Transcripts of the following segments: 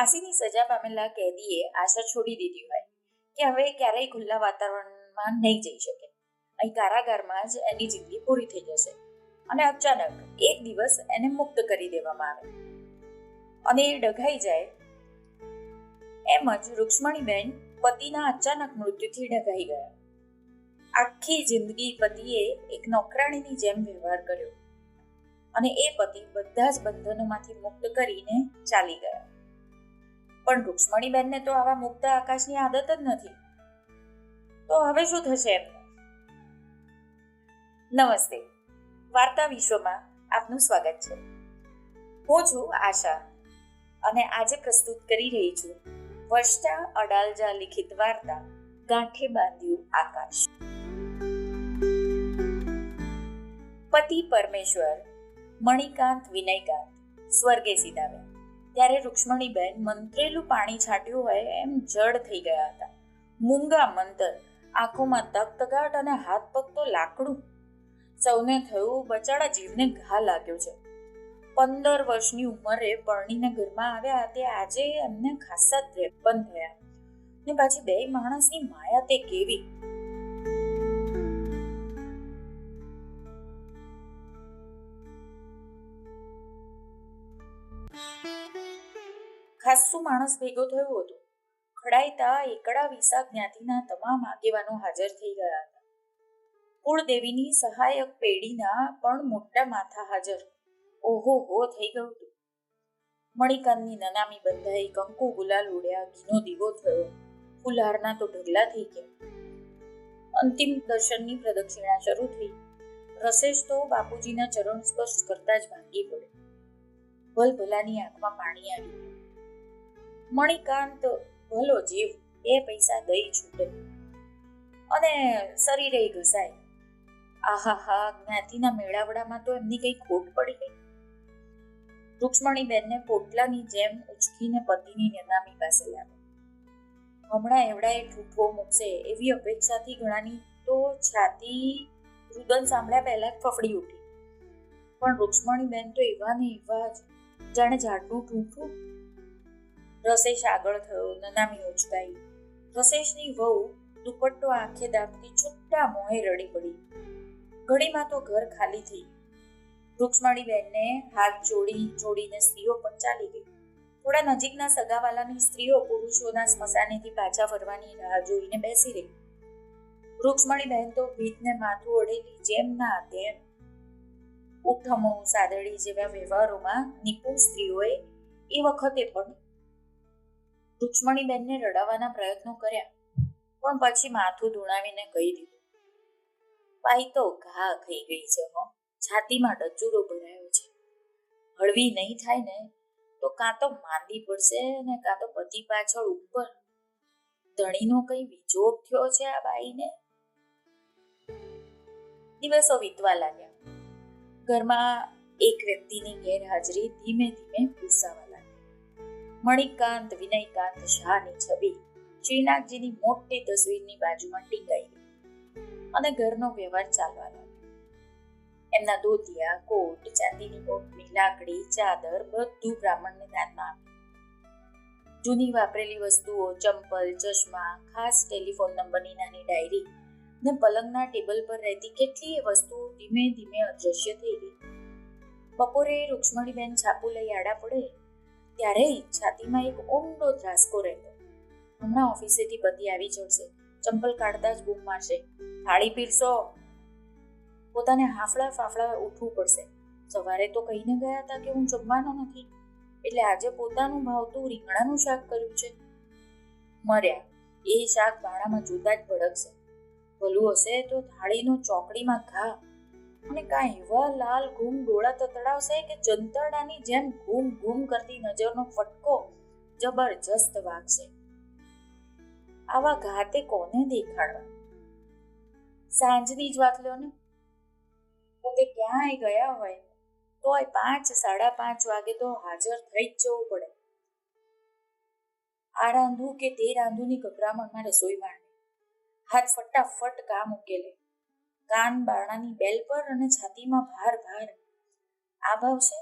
ફાંસીની સજા પામેલા કેદીએ આશા છોડી દીધી હોય કે હવે ક્યારેય ખુલ્લા વાતાવરણમાં નહીં જઈ શકે. અહીં કારાગારમાં જ એની જિંદગી પૂરી થઈ જશે અને અચાનક એક દિવસ એને મુક્ત કરી દેવામાં આવે. અને એ ડઘાઈ જાય એમ જ રૂક્ષ્મણીબેન પતિના અચાનક મૃત્યુથી ડઘાઈ ગયા. આખી જિંદગી પતિએ એક નોકરાણીની જેમ વ્યવહાર કર્યો અને એ પતિ બધા જ બંધનોમાંથી મુક્ત કરીને ચાલી ગયા. પણ રૂક્ષ્મણીબેનને તો આવા મુક્ત આકાશની આદત જ નથી. તો હવે શું થશે નમસ્તે. વાર્તા વિશ્વમાં આપનું સ્વાગત છે. હું છું આશા અને આજે પ્રસ્તુત કરી રહી છું વર્ષા અડાલજા લિખિત વાર્તા, ગાંઠે બાંધ્યું આકાશ. પતિ પરમેશ્વર, મણિકાંત વિનયકાંત, સ્વર્ગે સીધાવ્યા ત્યારે રૂક્ષ્મણીબેન મંત્રેલું પાણી છાંટ્યું હોય એમ જડ થઈ ગયા હતા. મૂંગા મંતર આંખોમાં તકતગાટ અને હાથ પગ તો લાકડું. સૌને થયું બચાડા જીવને ઘા લાગ્યો છે. પંદર વર્ષની ઉંમરે પરણીને ઘરમાં આવ્યા તે આજે એમને ખાસા ત્રેપન થયા. ને પાછી બે માણસની માયા તે કેવી? ખાસું માણસ ભેગો થયો હતો. ખડાઈતા એકડા વિસા જ્ઞાતિના તમામ આગેવાનો હાજર થઈ ગયા હતા. કુળદેવીની સહાયક પેઢીના પણ મોટા માથા હાજર. ઓહો હો, થઈ ગયું હતું. મણિકાંતની નનામી બંધાઈ કંકુ ગુલાલ ઉડ્યા, ઘીનો દીવો થયો. ફુલહારના તો ઢગલા થઈ ગયા. અંતિમ દર્શનની પ્રદક્ષિણા શરૂ થઈ. રસેશ તો બાપુજીના ચરણ સ્પર્શ કરતા જ ભાંગી પડ્યો. ભલભલાની આંખમાં પાણી આવી મણિકાંત ભલો જીવ, એ પૈસા દઈ છૂટે. અને શરીરે ઘસાય. આહાહા, જ્ઞાતિના મેળાવડામાં તો એમની કઈ ખોટ પડી ગઈ. રૂક્ષ્મણીબેનને પોટલાની જેમ ઉચકીને પતિની નનામી પાસે લાવે હમણાં એવડાએ ઠૂઠો મૂકશે એવી અપેક્ષાથી ઘણાની તો છાતી રુદન સાંભળ્યા પહેલા જ ફફડી ઉઠી. પણ રૂક્ષ્મણીબેન તો એવા ને એવા જ. જાણે ઝાડનું ઠૂઠું રસેશ આગળ થયો, નનામી ઉચકાઈ. રસેશની વહુ દુપટ્ટો આંખે દાબતી છુટ્ટા મોહે રડી પડી. ઘડીમાં તો ઘર ખાલી થઈ. રૂક્ષ્મણી બહેનને હાથ જોડી, જોડીને સ્ત્રીઓ પણ ચાલી ગઈ. થોડા નજીકના સગાવાલાની સ્ત્રીઓ પુરુષોના સ્મશાનેથી પાછા ફરવાની રાહ જોઈને બેસી રહી. રૂક્ષ્મણી બહેન તો ભીતને માથું અડેલી જેમ ના તેમ ઉઠમો સાદડી જેવા વ્યવહારોમાં નિપુણ સ્ત્રીઓએ એ વખતે પણ રૂક્ષ્મણીબેનને રડાવવાના પ્રયત્નો કર્યા, પણ પછી માથું ધૂણાવીને કહી દીધું બાઈ તો ઘા ખાઈ ગઈ છે હો, છાતીમાં ડચુરો ભરાયો છે. હળવી નહીં થાય ને, તો કાં તો માંદી પડશે ને કાં તો પતિ પાછળ ઉપર. ધણીનો કઈ વિજોગ થયો છે આ બાઈને? દિવસો વીતવા લાગ્યા. ઘરમાં એક વ્યક્તિની ગેરહાજરી ધીમે ધીમે લાગી મણિકાંત, વિનયકાંત શાહની છબી શ્રીનાથજીની મોટી તસવીરની બાજુમાં ટીંગાઈ ગઈ અને ઘરનો વ્યવહાર ચાલવા લાગ્યો એમના ધોતિયા કોટ ચાંદીની બોટની લાકડી, ચાદર બધું બ્રાહ્મણને દાનમાં જૂની વાપરેલી વસ્તુઓ, ચંપલ, ચશ્મા, ખાસ ટેલિફોન નંબરની નાની ડાયરી ને પલંગના ટેબલ પર રહેતી કેટલીય વસ્તુઓ ધીમે ધીમે અદૃશ્ય થઈ ગઈ. બપોરે રૂક્ષ્મણીબેન છાપુ લઈ આડા પડે ત્યારે છાતીમાં એક ઊંડો ધ્રાસકો રહેતો. હમણાં ઓફિસેથી પતિ આવી ચડશે ચંપલ કાઢતા જ બૂમ મારશે. થાળી પીરસો. પોતાને હાફળા ફાફળા ઉઠવું પડશે. સવારે તો કહીને ગયા હતા કે હું જમવાનો નથી. એટલે આજે પોતાનું ભાવતું રીંગણાનું શાક કર્યું છે. મર્યા. એ શાક ભાણામાં જોતા જ ભડકશે. ભલું હશે તો થાળીનો ચોકડીમાં ઘા. અને કાંઈ એવા લાલ ઘૂમ ડોળા તતડાવશે કે જંતરડાની જેમ ઘૂમ ઘૂમ કરતી નજરનો ફટકો જબરજસ્ત વાગશે. આવા ઘાતે કોને દેખાડવા? સાંજની જ વાત લ્યો ને. પોતે ક્યાંય ગયા હોય, તોય પાંચ, સાડા પાંચ વાગે તો હાજર થઈ જ જવું પડે. આ રાંધું કે તે રાંધુની ગભરામણમાં રસોઈ માંડે. હાથ ફટાફટ કામ ઉકેલે કાન બારણાની બેલ પર અને છાતીમાં ભાર ભાર. આ ભાવશે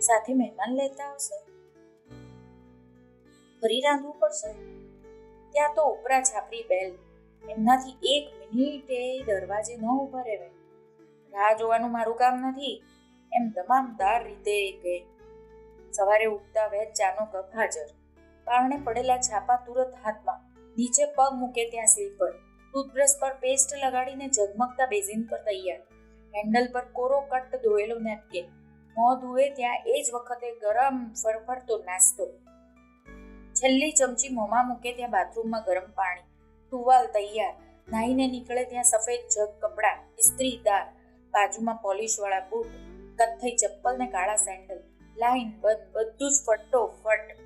સાથે મહેમાન લેતા આવશે. ફરી રાંધવું પડશે? ત્યાં તો ઉપરા છાપરી બેલ. એમનાથી એક મિનિટે દરવાજે ન ઊભા રહેવાય. રાહ જોવાનું મારું કામ નથી. એમ તમામદાર રીતે કહે સવારે ઉઠતા વેચ ચાનો કપ હાજર. પારણે પડેલા છાપા તુરત હાથમાં. નીચે પગ મૂકે ત્યાં સ્લીપર. ટૂથબ્રશ પર પેસ્ટ લગાડીને ઝગમગતા બેઝિન પર તૈયાર. હેન્ડલ પર કોરો કટ ધોયેલો નેપકિન મોં ધુએ ત્યાં એ જ વખતે ગરમ ફરફરતો નાસ્તો. છેલ્લી ચમચી મોંમાં મૂકે ત્યાં બાથરૂમમાં ગરમ પાણી. ટુવાલ તૈયાર. નાહીને નીકળે ત્યાં સફેદ જગ કપડાં ઇસ્ત્રીદાર બાજુમાં પોલિશવાળા બૂટ, કથ્થઈ ચપ્પલ ને કાળા સેન્ડલ. લાઈન બંધ, બધું જ ફટોફટ.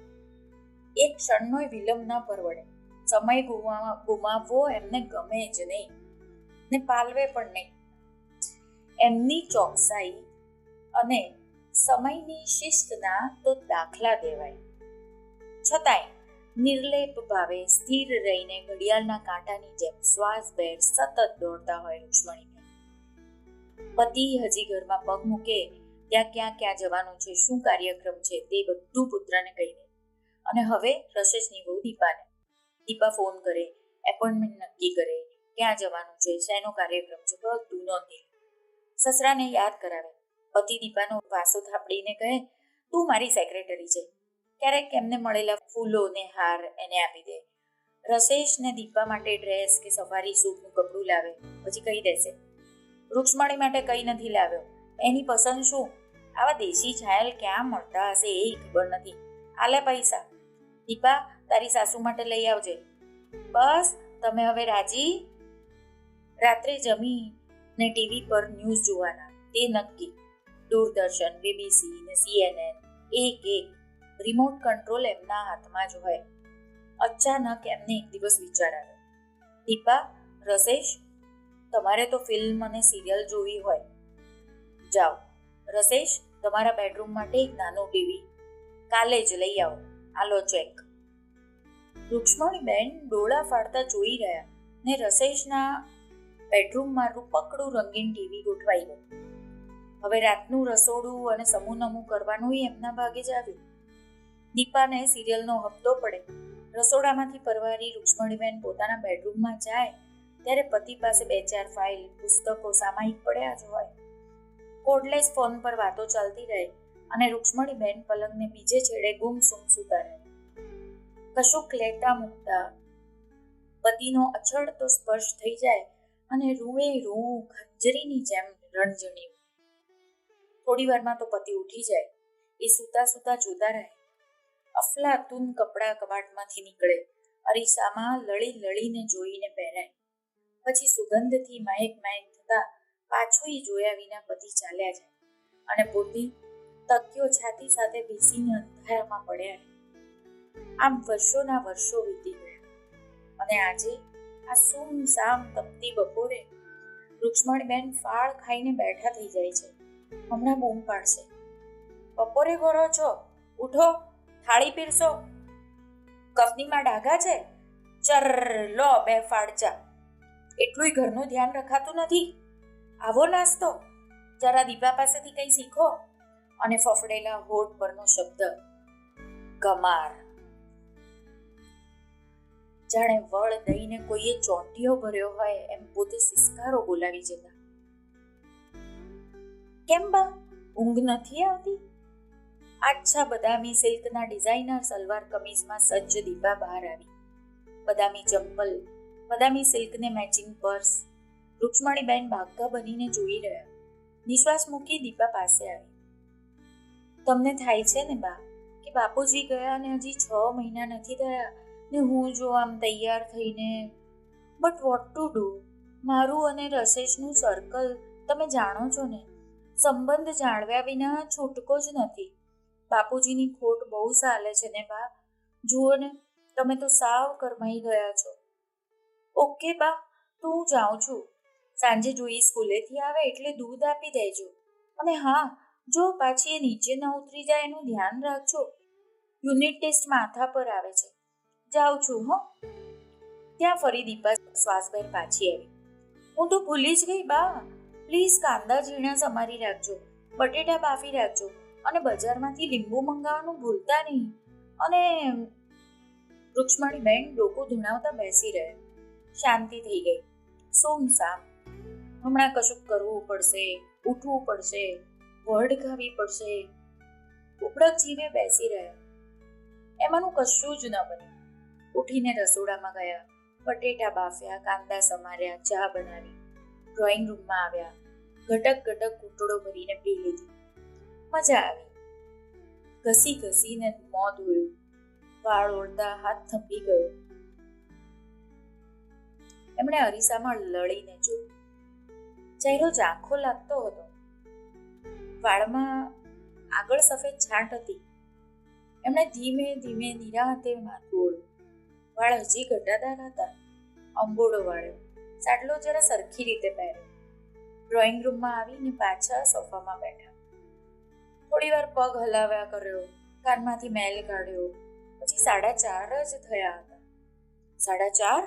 એક ક્ષણનોય વિલંબ ન પરવડે. સમય ગુમાવા ગુમાવવો એમને ગમે જ નહીં. ને પાલવે પણ નહીં. એમની ચોકસાઈ અને સમયની શિસ્તના તો દાખલા દેવાય. છતાંય નિર્લેપ ભાવે સ્થિર રહીને ઘડિયાળના કાંટાની જેમ શ્વાસ બેર સતત દોડતા હોય રૂક્ષ્મણીને. પતિ હજી ઘરમાં પગ મૂકે, ત્યાં ક્યાં ક્યાં જવાનું છે, શું કાર્યક્રમ છે તે બધું પુત્રને કહી દે અને હવે રસેશની વહુ દીપાને. દીપા ફોન કરે, એપોઇન્ટમેન્ટ નક્કી કરે ક્યાં જવાનું છે, શેનો કાર્યક્રમ છે બધું નોંધી સસરાને યાદ કરાવે, પતિ દીપાનો વાસો થાપડીને કહે, તું મારી સેક્રેટરી છે. ક્યારેક એમને મળેલા ફૂલો ને હાર એને આપી દે. રસેશ ને દીપા માટે ડ્રેસ કે સફારી સૂટનું કપડું લાવે, પછી કહી દેશે. રૂક્ષ્મણી માટે કંઈ નથી લાવ્યો. એની પસંદ શું? આવા દેશી છાયલ ક્યાં મળતા હશે એ ખબર નથી. આલે પૈસા. દીપા, તારી સાસુ માટે લઈ આવજે. બસ, તમે હવે રાજી? રાત્રે જમી ને ટીવી પર ન્યૂઝ જોવાના. તે નક્કી. દૂરદર્શન બીબીસી ને સીએનએન એક એક. રિમોટ કંટ્રોલ એમના હાથમાં જ હોય. અચાનક એમને એક દિવસ વિચાર આવ્યો. દીપા, રસેશ, તમારે તો ફિલ્મ અને સિરિયલ જોવી હોય. જાઓ. રસેશ, તમારા બેડરૂમ માટે એક નાનું ટીવી કાલે જ લઈ આવો. આલો ચેક રૂક્ષ્મણીબેન ડોળા ફાડતા જોઈ રહ્યા ને રસેશના બેડરૂમમાં રૂપકડું રંગીન ટીવી ગોઠવાઈ ગયું. હવે રાતનું રસોડું અને સમૂહ નમું કરવાનું એમના ભાગે જ આવ્યું. દીપાને સિરિયલનો હપ્તો પડે. રસોડામાંથી પરવારી રૂક્ષ્મણીબેન પોતાના બેડરૂમમાં જાય ત્યારે પતિ પાસે બે ચાર ફાઇલ પુસ્તકો, સામાયિક પડ્યા જ હોય. કોડલેસ ફોન પર વાતો ચાલતી રહે. અને રૂક્ષ્મણીબેન પલંગને બીજે છેડે ગુમસુમ સુતા રહે કશુંક લેતા મૂકતા પતિનો અછડતો સ્પર્શ થઈ જાય અને રૂએ રૂ ખંજરીની જેમ રણજણી. થોડી વારમાં તો પતિ ઉઠી જાય. એ સૂતા સૂતા જોતા રહે. અફલાતુન કપડાં કબાટમાંથી નીકળે. અરીસામાં લળી લળીને જોઈને પહેરાય પછી સુગંધથી મહેક મહેક થતા પાછું જોયા વિના પતિ ચાલ્યા જાય. અને પોતે તકિયો છાતી સાથે બેસીને અંધારામાં પડ્યા. આમ વર્ષોના વર્ષો વીતી ગયા અને આજે આ સુમ સામ તપતી બપોરે રૂક્ષ્મણીબેન ફાળ ખાઈને બેઠા થઈ જાય છે. હમણાં બૂમ પાડશે. બપોરે ગોરો છો, ઉઠો, થાળી પીરસો. કફનીમાં ડાઘા છે? ચર, લો, બે ફાળચા એટલુંય ઘરનું ધ્યાન રખાતું નથી. આવો નાસ્તો. જરા દીપા પાસેથી કંઈ શીખો. અને ફફડેલા હોઠ પરનો શબ્દ, કમાર. જાણે વળ દઈને કોઈએ ચોંટીઓ ભર્યો હોય એમ પોતે સિસકારો બોલાવી જતા. કેમ બા? ઊંઘ નથી આવતી? આછા બદામી સિલ્કના ડિઝાઇનર સલવાર કમીઝમાં સજ્જ દીપા બહાર આવી. બદામી ચંપલ બદામી સિલ્કને મેચિંગ પર્સ. રૂક્ષ્મણીબેન ભાગ્ગા બનીને જોઈ રહ્યા. નિશ્વાસ મૂકી દીપા પાસે આવી. તમને થાય છે ને બા? કે બાપુજી ગયા ને હજી છ મહિના નથી થયા ને હું જો આમ તૈયાર થઈને બટ વોટ ટુ ડુ મારું અને રસેશનું સર્કલ તમે જાણો છો ને? સંબંધ જાળવ્યા વિના છૂટકો જ નથી. બાપુજીની ખોટ બહુ ચાલે છે ને બા? જુઓ ને, તમે તો સાવ કરમાઈ ગયા છો. ઓકે બા, તો હું જાઉં છું. સાંજે જોઈ સ્કૂલેથી આવે એટલે દૂધ આપી દેજો. અને હા જો પાછી એ નીચે ન ઉતરી જાય એનું ધ્યાન રાખજો. યુનિટ ટેસ્ટ માથા પર આવે છે. જાઉં છું હો. ત્યાં ફરી દીપા શ્વાસભેર પાછી આવી. હું તો ભૂલી જ ગઈ બા. પ્લીઝ કાંદા, ઝીણા સમારી રાખજો. બટેટા બાફી રાખજો. અને બજારમાંથી લીંબુ મંગાવવાનું ભૂલતા નહીં. અને રૂક્ષ્મણીબેન ડોકું ધૂણાવતા બેસી રહે. શાંતિ થઈ ગઈ. સોમ સામ હમણાં કશુંક કરવું પડશે, ઉઠવું પડશે. વડ ખાવી પડશે. ઉપડક જીવે બેસી રહ્યા. એમાંનું કશું જ ન બન્યું. ઉઠીને રસોડામાં ગયા. બટેટા બાફ્યા, કાંદા સમાર્યા, ચા બનાવી. ડ્રોઈંગ રૂમમાં આવ્યા. ઘટક ઘટક ઘૂંટડો ભરીને પી લીધી. મજા આવી. ઘસી ઘસીને મોં ધોયું. વાળ ઓળતા હાથ થંભી ગયો. એમણે અરીસામાં લડીને જોયું. ચહેરો જ આખો લાગતો હતો. વાળમાં આગળ સફેદ છાંટ હતી. એમણે ધીમે ધીમે નિરાહતે માથું ઓળ્યું વાળ હજી ઘટાદાર હતા. અંબોડો વાળ્યો. સાટલો જરા સરખી રીતે પહેર્યો. ડ્રોઈંગ રૂમમાં આવીને પાછા સોફામાં બેઠા. થોડી વાર પગ હલાવ્યા કર્યો. કાનમાંથી મેલ કાઢ્યો. પછી સાડા ચાર જ થયા હતા. સાડા ચાર?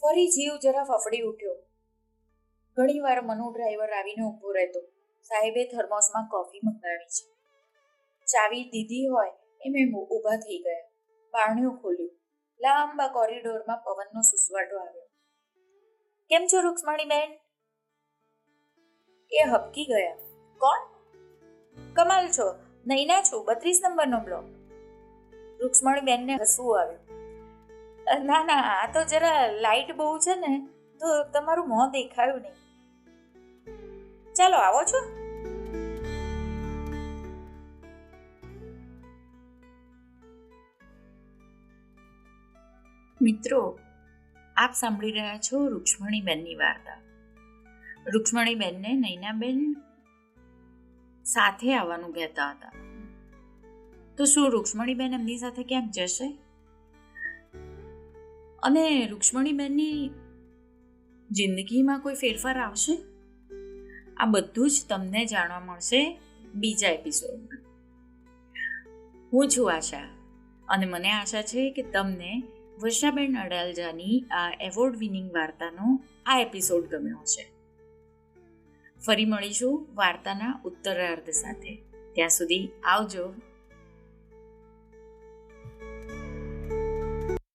ફરી જીવ જરા ફફડી ઉઠ્યો. ઘણી વાર મનુ ડ્રાઈવર આવીને ઊભો રહેતો. સાહેબે થર્મોસમાં કોફી મંગાવી છે. ચાવી દીધી હોય એમ એમ ઊભા થઈ ગયા. બારણું ખોલ્યું. લાંબા કોરિડોરમાં પવનનો સુસવાટો આવ્યો. કેમ છો, રૂક્ષ્મણીબેન? એ હબકી ગયા. કોણ? કમાલ છો. નૈના છું. બત્રીસ નંબરનો બ્લોક. રૂક્ષ્મણીબેનને હસવું આવ્યું. ના ના, આ તો જરા લાઇટ બહુ છે ને, તો તમારું મોં દેખાયું નહીં. ચાલો આવો છો. મિત્રો, આપ સાંભળી રહ્યા છો રૂક્ષ્મણીબેનની વાર્તા. રૂક્ષ્મણીબેનને નૈનાબેન સાથે આવવાનું કહેતા હતા. તો શું રૂક્ષ્મણીબેન એમની સાથે ક્યાંક જશે? અને રૂક્ષ્મણીબેનની જિંદગીમાં કોઈ ફેરફાર આવશે? આ બધું જ તમને જાણવા મળશે બીજા એપિસોડમાં હું છું આશા અને મને આશા છે કે તમને વર્ષાબેન અડાલજાની આ એવોર્ડ વિનિંગ વાર્તાનો આ એપિસોડ ગમ્યો હશે. ફરી મળીશું વાર્તાના ઉત્તરાર્ધ સાથે. ત્યાં સુધી આવજો.